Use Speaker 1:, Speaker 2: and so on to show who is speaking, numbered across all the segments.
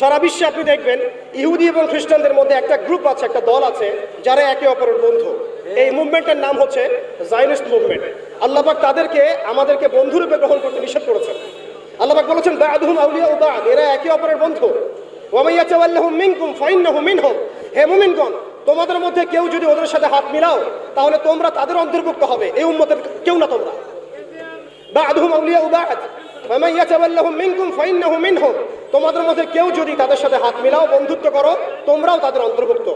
Speaker 1: সারা বিশ্বে আপনি দেখবেন, ইহুদি এবং খ্রিস্টানদের মধ্যে একটা গ্রুপ আছে, একটা দল আছে, যারা একে অপরের বন্ধু। এই মুভমেন্টের নাম হচ্ছে জাইনিস্ট মুভমেন্ট আল্লাহবাক তাদেরকে, আমাদেরকে বন্ধুরূপে গ্রহণ করতে নিষেধ করেছেন। আল্লাহবাক বলেছেন, বাদহুম আউলিয়া ও বাদ এরা একে অপরের বন্ধু। মিনকুম ফাইন্নাহু মিনহুম হে মুমিনগণ, তোমাদের মধ্যে কেউ যদি ওদের সাথে হাত মিলাও, তাহলে তোমরা তাদের অন্তর্ভুক্ত হবে। এই উম্মতের কেউ না তোমরা। বাদহুম আউলিয়া বাদ ফামান ইয়াতাওয়াল্লাহুম মিনকুম ফাইন্নাহু মিনহুম তোমাদের মধ্যে কেউ যদি তাদের সাথে হাত মিলাও, বন্ধুত্ব করো, তোমরাও তাদের অন্তর্ভুক্ত।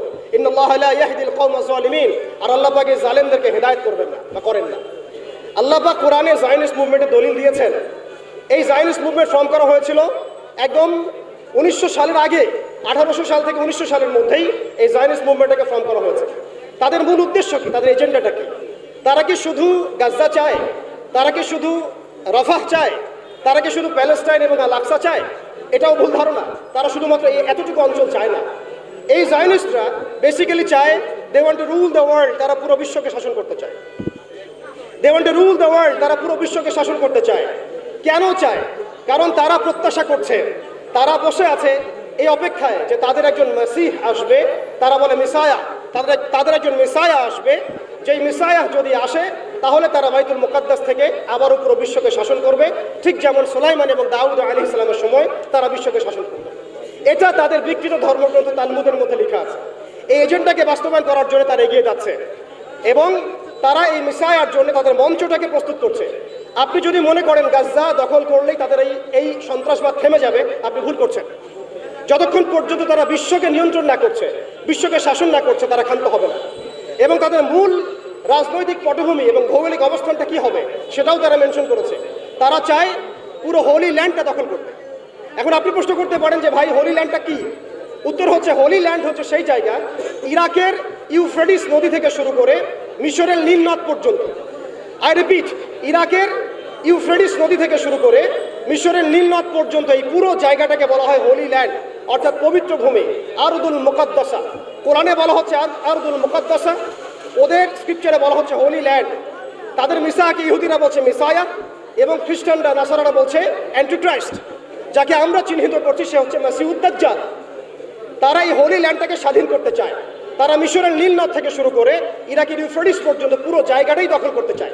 Speaker 1: আর আল্লাহ পাক এই জালেমদেরকে হেদায়েত করবেন না বা করেন না। আল্লাহ কোরআনে জায়নিস্ট মুভমেন্টের দলিল দিয়েছেন। এই জায়নিস্ট মুভমেন্ট ফর্ম করা হয়েছিল একদম উনিশশো সালের আগে, আঠারোশো সাল থেকে উনিশশো সালের মধ্যেই এই জায়নিস্ট মুভমেন্টটাকে ফর্ম করা হয়েছে। তাদের মূল উদ্দেশ্য কি? তাদের এজেন্ডাটা কি? তারা কি শুধু গাজ্জা চায়? তারা কি শুধু রফাহ চায়? তারা কি শুধু প্যালেস্টাইন এবং আলাক্সা চায়? এটাও ভুল ধারণা। তারা শুধুমাত্র এই এতটুকু অঞ্চল চায় না। এই জায়নিস্টরা বেসিক্যালি চায় they want to rule the world তারা পুরো বিশ্বকে শাসন করতে চায়। They want to rule the world তারা পুরো বিশ্বকে শাসন করতে চায়। কেন চায়? কারণ তারা প্রত্যাশা করছে। তারা বসে আছে এই অপেক্ষায় যে তাদের একজন মেসিহ আসবে, তারা বলে মিসায়া, তাদের তাদের একজন মিসায়া আসবে যেই মিসায়া যদি আসে, তাহলে তারা বাইতুল মুকাদ্দাস থেকে আবারও পুরো বিশ্বকে শাসন করবে। ঠিক যেমন সোলাইমান এবং দাউদ আলী ইসলামের সময় তারা বিশ্বকে শাসন করবে। এটা তাদের বিকৃত ধর্মগ্রন্থ তালমুদের মধ্যে লেখা আছে। এই এজেন্ডাকে বাস্তবায়ন করার জন্য তারা এগিয়ে যাচ্ছে। এবং তারা এই মিসায়ার জন্য তাদের মঞ্চটাকে প্রস্তুত করছে। আপনি যদি মনে করেন গাজ্জা দখল করলেই তাদের এই এই সন্ত্রাসবাদ থেমে যাবে, আপনি ভুল করছেন। যতক্ষণ পর্যন্ত তারা বিশ্বকে নিয়ন্ত্রণ না করছে, বিশ্বকে শাসন না করছে, তারা ক্ষান্ত হবে না। এবং তাদের মূল রাজনৈতিক পটভূমি এবং ভৌগোলিক অবস্থানটা কি হবে সেটাও তারা মেনশন করেছে। তারা চায় পুরো হোলি ল্যান্ডটা দখল করতে। এখন আপনি প্রশ্ন করতে পারেন যে ভাই হোলি ল্যান্ডটা কি? উত্তর হচ্ছে হোলি ল্যান্ড হচ্ছে সেই জায়গা ইরাকের ইউফ্রেডিস নদী থেকে শুরু করে মিশরের নীলনদ পর্যন্ত। আই রিপিট ইরাকের ইউফ্রেডিস নদী থেকে শুরু করে মিশরের নীলনদ পর্যন্ত এই পুরো জায়গাটাকে বলা হয় হোলি ল্যান্ড অর্থাৎ পবিত্র ভূমি, আরদুল মুকাদ্দাসা। কোরআনে বলা হচ্ছে আর- আরদুল মুকাদ্দাসা। ওদের স্ক্রিপচারে বলা হচ্ছে হোলি ল্যান্ড তাদের মিসাকে ইহুদিরা বলছে মিসায়া এবং খ্রিস্টানরা নাসারারা বলছে অ্যান্টিক্রাইস্ট যাকে আমরা চিহ্নিত করছি সে হচ্ছে মাসিউদ্দাজ্জাল তারা এই হোলি ল্যান্ডটাকে স্বাধীন করতে চায়। তারা মিশরের নীলনদ থেকে শুরু করে ইরাকের ইউফ্রেডিস পর্যন্ত পুরো জায়গাটাই দখল করতে চায়।